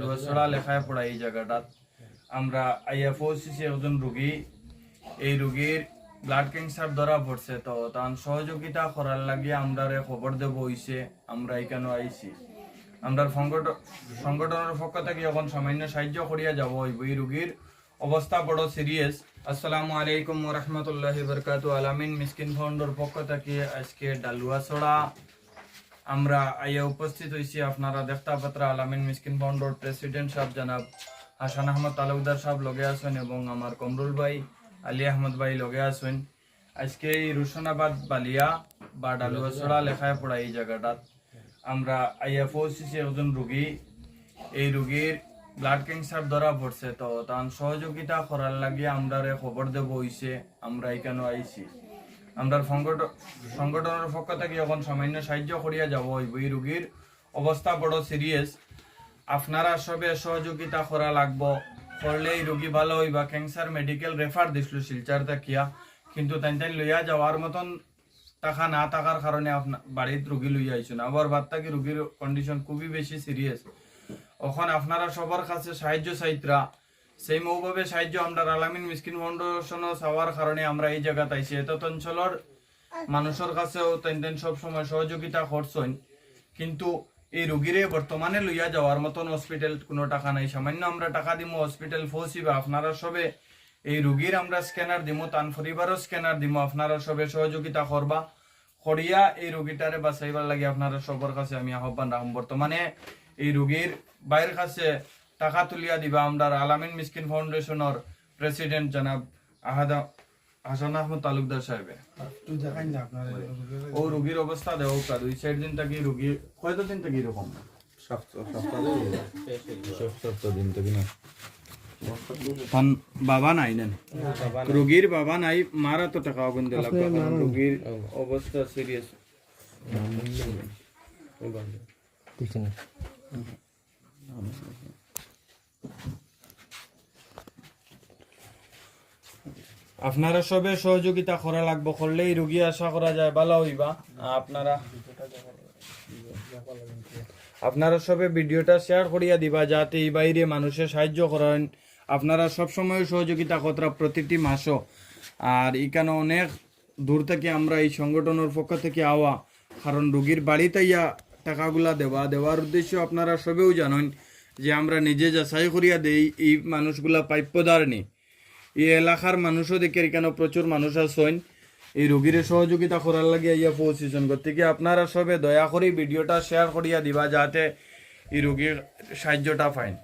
লোহাছড়া লেখায় পড়া এই জায়গাটাত। আমরা আইএফওসিসি একজন রুগী। এই রুগীর ব্লাড ক্যান্সার ধরা পড়ছে তো তার সহযোগিতা করার লাগে আমরা খবর দেব হইছে, আমরা এখানে আইছি। আমরা সংগঠন সংগঠনের পক্ষ থেকে এখন সামান্য সাহায্য করিয়া যাব হইব। এই রুগীর অবস্থা বড় সিরিয়াস আসসালামু আলাইকুম রহমতুল্লাহ বরকাত আলামিন মিসকিন ফাউন্ডর পক্ষ থেকে আজকে ডালুয়াছড়া আমরা আইয়া উপস্থিত হয়েছি আপনারা দেখতা আলামিন মিসকিন ফাউন্ডর প্রেসিডেন্ট সাহেব জনাব হাসান আহমদ তালুকদার সাহেব লগে আছেন এবং আমার কমরুল ভাই, আলী আহমদ ভাই লগে আছেন। আজকে এই রুশনাবাদ বালিয়া বা ডালুয়াছড়া লেখায় পড়া এই জায়গাটাত আমরা আইএফওসিসি একজন রুগী। এই রুগীর ব্লাড ক্যান্সার ধরা পড়ছে, তো তার সহযোগিতা করার লাগে আমরা খবর দেব হইছে আমরা এখানে আইছি। আমরা সংগঠন সংগঠনের পক্ষ থেকে এখন সামান্য সাহায্য করিয়া যাব এই রুগীর অবস্থা বড় সিরিয়াস আপনারা সবে সহযোগিতা করা লাগব। করলে এই রুগী ভালো হইবা। ক্যান্সার মেডিকেল রেফার দিছিল শিলচার তাকিয়া কিন্তু তাই তাই লইয়া যাওয়ার মতন টাকা না থাকার কারণে আপনার বাড়িত রুগী লইয়া আইসুন আবার বাদ থাকি রুগীর কন্ডিশন খুবই বেশি সিরিয়াস এখন আপনারা সবার কাছে সাহায্য চাইতরা সেই মৌভাবে সাহায্য আমরা আলামিন মিসকিন ফাউন্ডেশন চাওয়ার কারণে আমরা এই জায়গাতে আইছি। এত অঞ্চলের মানুষের কাছেও তেন তেন সব সময় সহযোগিতা করছেন। কিন্তু এই রুগীরে বর্তমানে লইয়া যাওয়ার মতন হসপিটাল কোনো টাকা নাই। সামান্য আমরা টাকা দিব হসপিটাল পৌঁছিবা আপনারা সবে এই রুগীর আমরা স্ক্যানার দিব তান পরিবারও স্ক্যানার দিব আপনারা সবে সহযোগিতা করবা। করিয়া এই রুগীটারে বাঁচাইবার লাগে আপনারা সবার কাছে আমি আহ্বান রাখুন। বর্তমানে এই রুগীর বাইরের কাছে টাকা তুলিয়া দিবা। আমরা আলামিন মিসকিন ফাউন্ডেশনের প্রেসিডেন্ট জনাব আহাদা হাসান আহমদ তালুকদার সাহেবে। একটু দেখাই না আপনার ও রুগীর অবস্থা দেও কা দুই চার দিন থাকি রুগী কয়তো দিন থাকি এরকম? বাবা নাই নেন? রুগীর বাবা নাই মারা তো টাকা আগুন দিলাম রুগীর অবস্থা সিরিয়াস আপনারা সবে সহযোগিতা করা লাগবে, করলেই রুগী আশা করা যায়, ভালো হইবা। আপনারা আপনারা সবে ভিডিওটা শেয়ার করিয়া দিবা, যাতে এই বাইরে মানুষের সাহায্য করেন। আপনারা সব সময় সহযোগিতা কতরা প্রতিটি মাসও। আর এখানে অনেক দূর থেকে আমরা এই সংগঠনের পক্ষ থেকে আওয়া। কারণ রুগীর বাড়িতে ইয়া টাকাগুলা দেওয়া, দেওয়ার উদ্দেশ্য আপনারা সবেও জানেন যে আমরা নিজে যাচাই করিয়া দেই, এই মানুষগুলা প্রাপ্যদার নেই এই এলাকার মানুষও দেখে এখানে প্রচুর মানুষ আসেন এই রোগীর সহযোগিতা করার লাগে ইয়া পৌঁছেছেন। গতিকে আপনারা সবে দয়া করে ভিডিওটা শেয়ার করিয়া দিবা যাতে এই রোগীর সাহায্যটা পাইন।